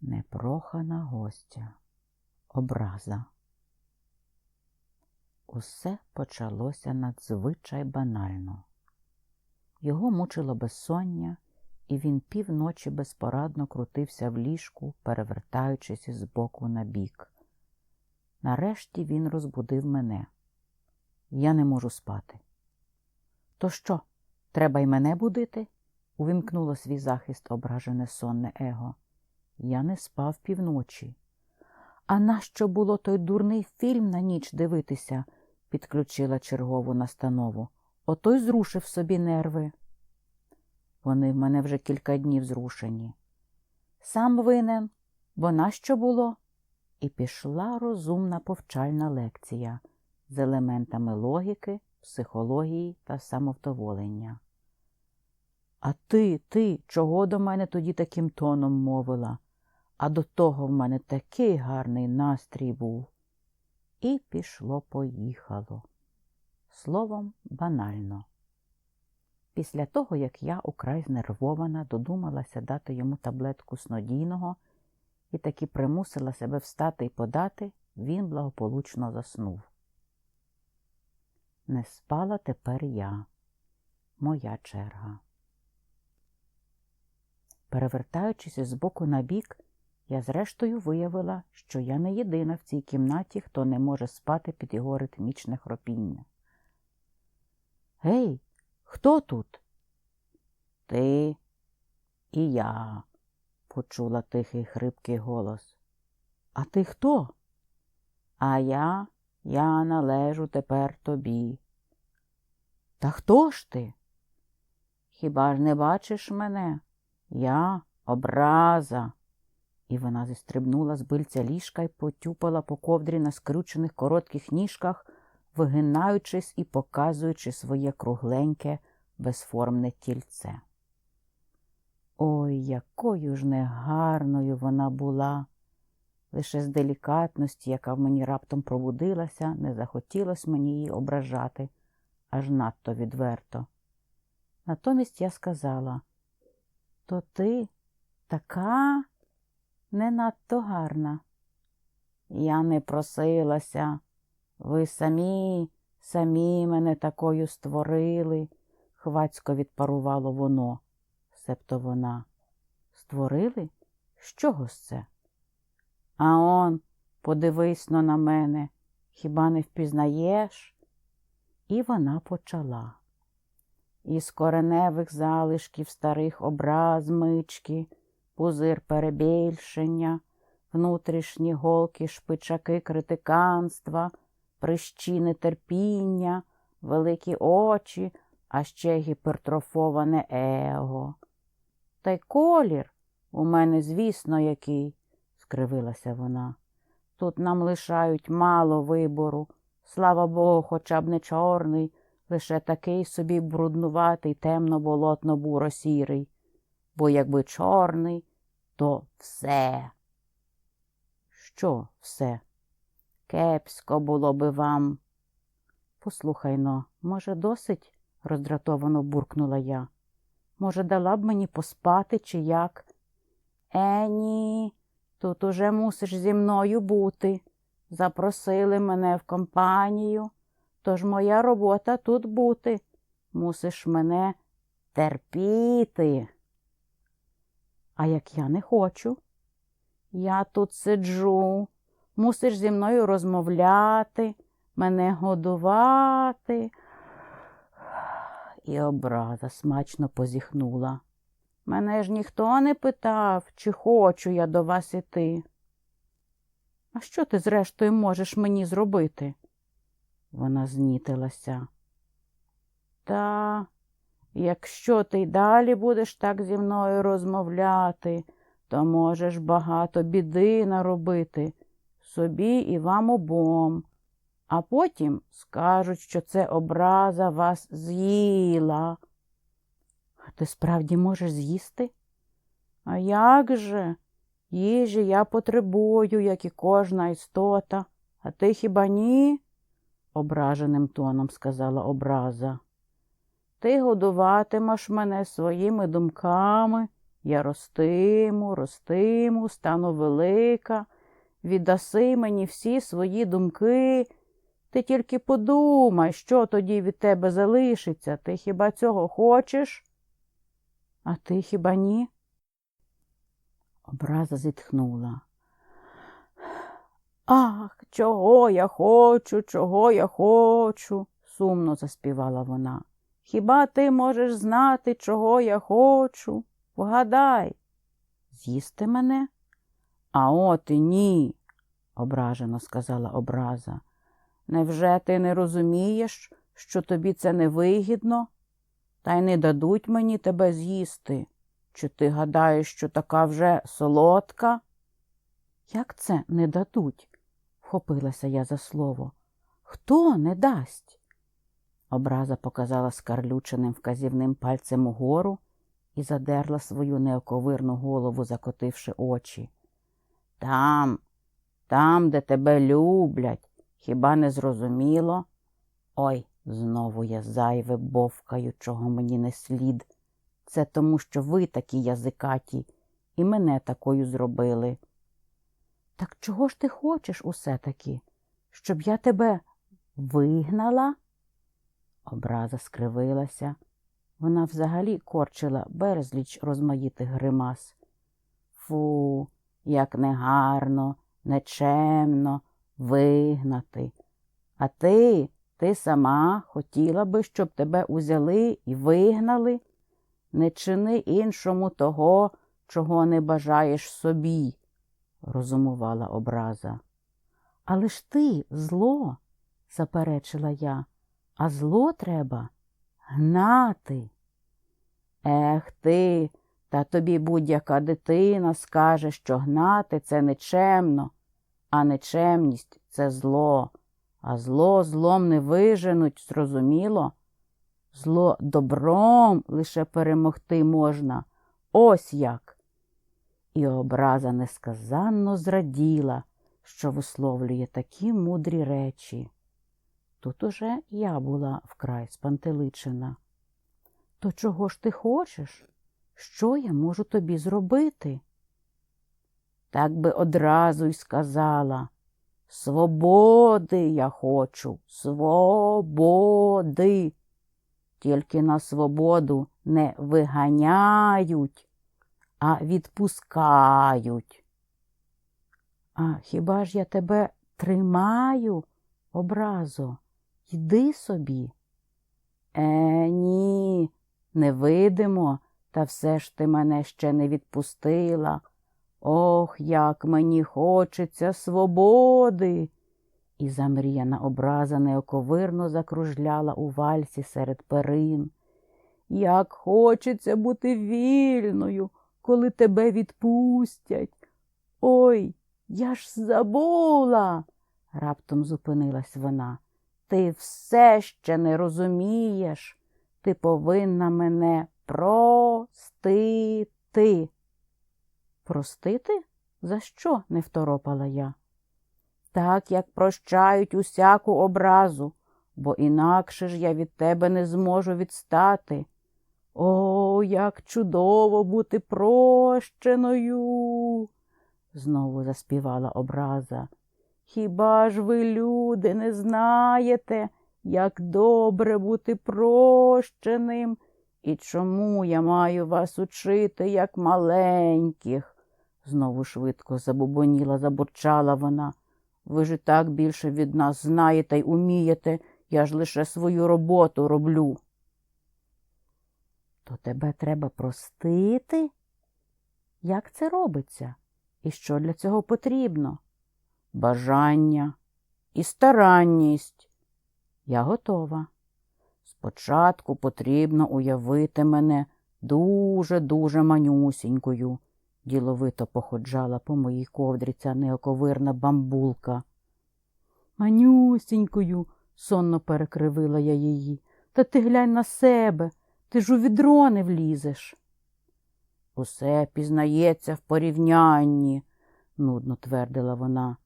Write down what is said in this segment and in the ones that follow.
Непрохана гостя, образа. Усе почалося надзвичай банально. Його мучило безсоння, і він півночі безпорадно крутився в ліжку, перевертаючись з боку на бік. Нарешті він розбудив мене. Я не можу спати. То що, треба й мене будити? увімкнуло свій захист ображене сонне его. Я не спав півночі. А нащо було той дурний фільм на ніч дивитися? підключила чергову настанову. Ото й зрушив собі нерви. Вони в мене вже кілька днів зрушені. Сам винен, бо нащо було? І пішла розумна повчальна лекція з елементами логіки, психології та самовдоволення. А ти, ти, чого до мене тоді таким тоном мовила? А до того в мене такий гарний настрій був. І пішло поїхало. Словом, банально. Після того, як я украй знервована, додумалася дати йому таблетку снодійного і таки примусила себе встати і подати, він благополучно заснув. Не спала тепер я, моя черга. Перевертаючись з боку на бік, я зрештою виявила, що я не єдина в цій кімнаті, хто не може спати під його ритмічне хропіння. Гей, хто тут? Ти і я, почула тихий хрипкий голос. А ти хто? А я, я належу тепер тобі. Та хто ж ти? Хіба ж не бачиш мене? Я образа. І вона зістрибнула з бильця ліжка і потюпала по ковдрі на скручених коротких ніжках, вигинаючись і показуючи своє кругленьке, безформне тільце. Ой, якою ж негарною вона була. Лише з делікатності, яка в мені раптом пробудилася, не захотілося мені її ображати аж надто відверто. Натомість я сказала то ти така не надто гарна. Я не просилася. Ви самі, самі мене такою створили, хвацько відпарувало воно, себто вона. Створили? З чого ж це? А он, подивись но на мене, хіба не впізнаєш? І вона почала. Із кореневих залишків старих образ мички, пузир перебільшення, внутрішні голки, шпичаки критиканства, прищі нетерпіння, великі очі, а ще гіпертрофоване его. Та й колір у мене, звісно, який, скривилася вона. Тут нам лишають мало вибору. Слава Богу, хоча б не чорний, лише такий собі бруднуватий, темно-болотно буро сірий, бо якби чорний, то все. Що все? Кепсько було би вам. Послухай но, може, досить? роздратовано буркнула я. Може, дала б мені поспати, чи як? Е, ні, тут уже мусиш зі мною бути. Запросили мене в компанію, тож моя робота тут бути. Мусиш мене терпіти. А як я не хочу, я тут сиджу, мусиш зі мною розмовляти, мене годувати. І образа смачно позіхнула. Мене ж ніхто не питав, чи хочу я до вас іти. А що ти, зрештою, можеш мені зробити? Вона знітилася. Та, якщо ти й далі будеш так зі мною розмовляти, то можеш багато біди наробити собі і вам обом, а потім скажуть, що це образа вас з'їла. А ти справді можеш з'їсти? А як же? Їжі я потребую, як і кожна істота, а ти хіба ні? ображеним тоном сказала образа. Ти годуватимеш мене своїми думками, Я ростиму, ростиму, стану велика, віддаси мені всі свої думки. Ти тільки подумай, що тоді від тебе залишиться. Ти хіба цього хочеш? А ти хіба ні? Образа зітхнула. Ах, чого я хочу, чого я хочу, сумно заспівала вона. Хіба ти можеш знати, чого я хочу? Вгадай, з'їсти мене? А от і ні, ображено сказала образа. Невже ти не розумієш, що тобі це невигідно? Та й не дадуть мені тебе з'їсти. Чи ти гадаєш, що така вже солодка? Як це не дадуть? вхопилася я за слово. Хто не дасть? Образа показала скарлюченим вказівним пальцем угору і задерла свою неоковирну голову, закотивши очі. Там, там, де тебе люблять, хіба не зрозуміло? Ой, знову я зайве бовкаю, чого мені не слід. Це тому, що ви такі язикаті, і мене такою зробили. Так чого ж ти хочеш усе таки? Щоб я тебе вигнала? Образа скривилася. Вона взагалі корчила безліч розмаїтих гримас. Фу, як негарно, нечемно вигнати. А ти, ти сама хотіла би, щоб тебе узяли і вигнали? Не чини іншому того, чого не бажаєш собі, розумувала образа. Але ж ти зло, заперечила я, а зло треба гнати. Ех ти, та тобі будь-яка дитина скаже, що гнати це нечемно, а нечемність це зло, а зло злом не виженуть, зрозуміло? Зло добром лише перемогти можна. Ось як. І образа несказанно зраділа, що висловлює такі мудрі речі. Тут уже я була вкрай спантеличена. То чого ж ти хочеш? Що я можу тобі зробити? Так би одразу й сказала. Свободи я хочу, свободи. Тільки на свободу не виганяють, а відпускають. А хіба ж я тебе тримаю, образо? Йди собі. Е, ні, не видимо, та все ж ти мене ще не відпустила. Ох, як мені хочеться свободи. І замріяна образа неоковирно закружляла у вальсі серед перин. Як хочеться бути вільною, коли тебе відпустять. Ой, я ж забула, раптом зупинилась вона. Ти все ще не розумієш. Ти повинна мене простити. Простити? За що? не второпала я. Так, як прощають усяку образу, бо інакше ж я від тебе не зможу відстати. О, як чудово бути прощеною, знову заспівала образа. Хіба ж ви, люди, не знаєте, як добре бути прощеним? І чому я маю вас учити, як маленьких? Знову швидко забубоніла, забурчала вона. Ви ж і так більше від нас знаєте й умієте, я ж лише свою роботу роблю. То тебе треба простити? Як це робиться? І що для цього потрібно? Бажання і старанність. Я готова. Спочатку потрібно уявити мене дуже-дуже манюсінькою, діловито походжала по моїй ковдрі ця неоковирна бамбулка. Манюсінькою, сонно перекривила я її. Та ти глянь на себе, ти ж у відро не влізеш. Усе пізнається в порівнянні, нудно твердила вона,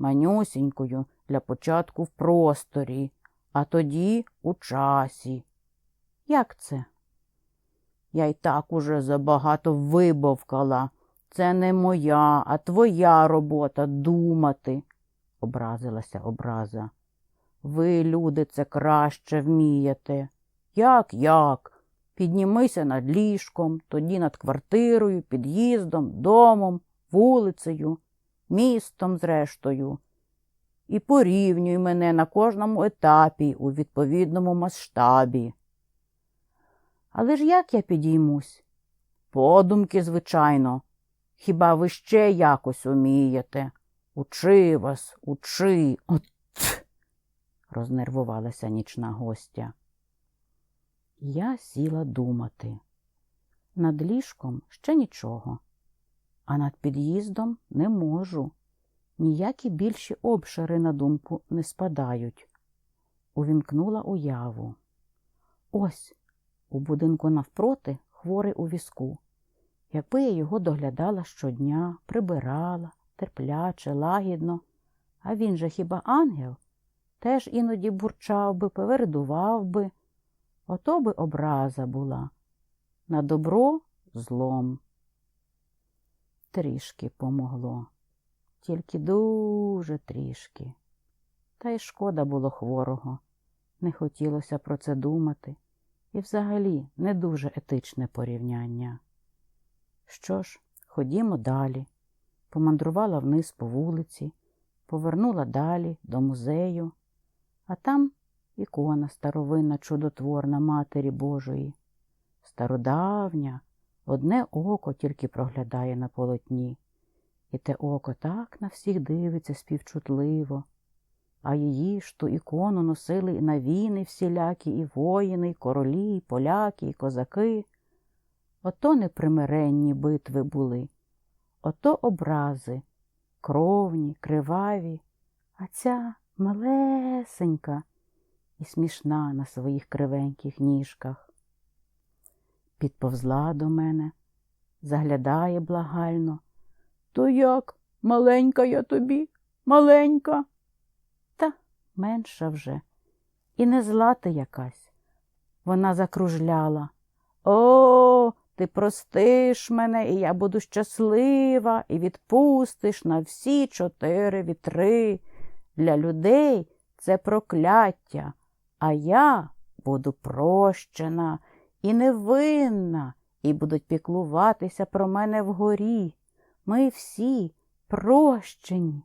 манюсінькою для початку в просторі, а тоді у часі. Як це? Я й так уже забагато вибовкала. Це не моя, а твоя робота думати, образилася образа. Ви, люди, це краще вмієте. Як, як? Піднімися над ліжком, тоді над квартирою, під'їздом, домом, вулицею, містом, зрештою. І порівнюй мене на кожному етапі у відповідному масштабі. Але ж як я підіймусь? Подумки, звичайно. Хіба ви ще якось умієте? Учи вас, учи. От. рознервувалася нічна гостя. Я сіла думати. Над ліжком ще нічого, а над під'їздом не можу. Ніякі більші обшири на думку не спадають. Увімкнула уяву. Ось у будинку навпроти хворий у візку. Якби я його доглядала щодня, прибирала, терпляче, лагідно, а він же хіба ангел, теж іноді бурчав би, повердував би, ото би образа була. На добро злом. Трішки помогло, тільки дуже трішки. Та й шкода було хворого, не хотілося про це думати, і взагалі не дуже етичне порівняння. Що ж, ходімо далі. Помандрувала вниз по вулиці, повернула далі до музею, а там ікона старовинна чудотворна Матері Божої. Стародавня, одне око тільки проглядає на полотні, і те око так на всіх дивиться співчутливо, а її ж ту ікону носили і на війни всілякі, і воїни, і королі, і поляки, і козаки. Ото непримиренні битви були, ото образи, кровні, криваві, а ця малесенька і смішна на своїх кривеньких ніжках. Підповзла до мене, заглядає благально. То як, маленька я тобі, маленька? Та менша вже, і не зла ти якась. Вона закружляла. О, ти простиш мене, і я буду щаслива, і відпустиш на всі чотири вітри. Для людей це прокляття, а я буду прощена і невинна, і будуть піклуватися про мене вгорі. Ми всі прощені,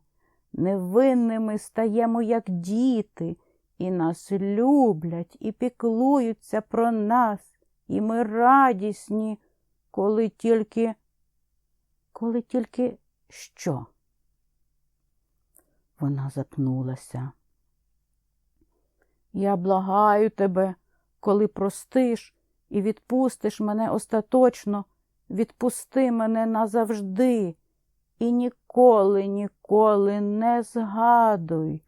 невинними стаємо, як діти, і нас люблять, і піклуються про нас, і ми радісні, коли тільки, коли тільки що? Вона запнулася. Я благаю тебе, коли простиш і відпустиш мене остаточно, відпусти мене назавжди і ніколи, ніколи не згадуй.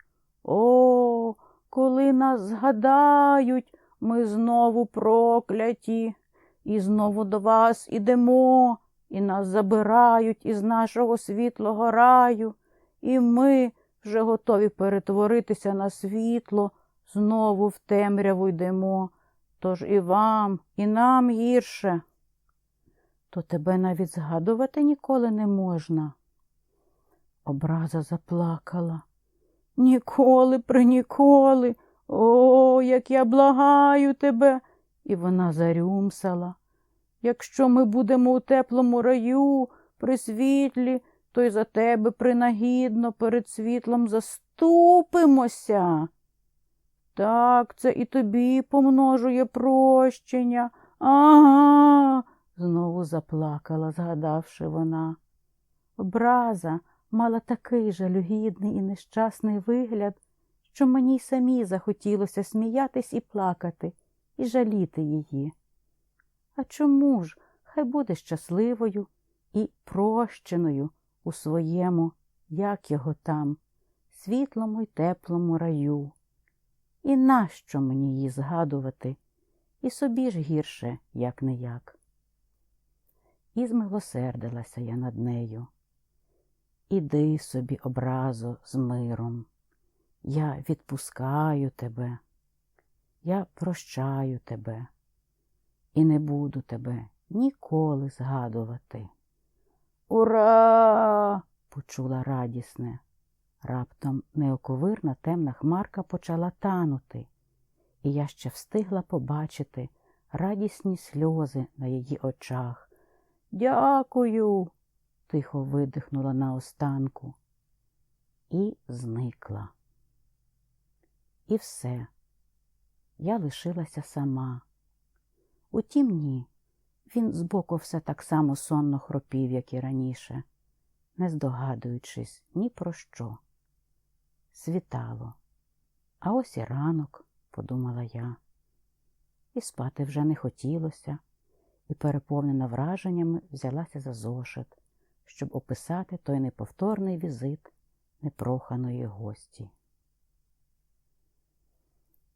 О, коли нас згадають, ми знову прокляті, і знову до вас ідемо, і нас забирають із нашого світлого раю, і ми вже готові перетворитися на світло, знову в темряву йдемо. Тож і вам, і нам гірше. То тебе навіть згадувати ніколи не можна. Образа заплакала. Ніколи, приніколи. О, як я благаю тебе. І вона зарюмсала. Якщо ми будемо у теплому раю, при світлі, то й за тебе принагідно перед світлом заступимося. Так, це і тобі помножує прощення. Ага, знову заплакала, згадавши вона. Образа мала такий жалюгідний і нещасний вигляд, що мені й самі захотілося сміятись і плакати, і жаліти її. А чому ж хай буде щасливою і прощеною у своєму, як його там, світлому й теплому раю? І нащо мені її згадувати? І собі ж гірше, як не як. І змилосердилася я над нею. Іди собі, образо, з миром. Я відпускаю тебе, я прощаю тебе. і не буду тебе ніколи згадувати. Ура! почула радісне. Раптом неоковирна темна хмарка почала танути, і я ще встигла побачити радісні сльози на її очах. Дякую, тихо видихнула наостанку і зникла. І все. Я лишилася сама. Утім, ні, він збоку все так само сонно хропів, як і раніше, не здогадуючись ні про що. Світало, а ось і ранок, подумала я, і спати вже не хотілося, і, переповнена враженнями, взялася за зошит, щоб описати той неповторний візит непроханої гості.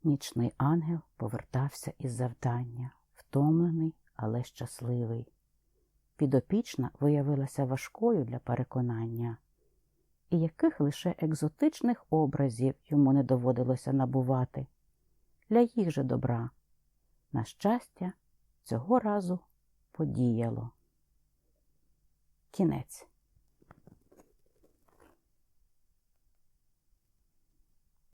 Нічний ангел повертався із завдання, втомлений, але щасливий. Підопічна виявилася важкою для переконання, і яких лише екзотичних образів йому не доводилося набувати. Для їх же добра. На щастя, цього разу подіяло. Кінець.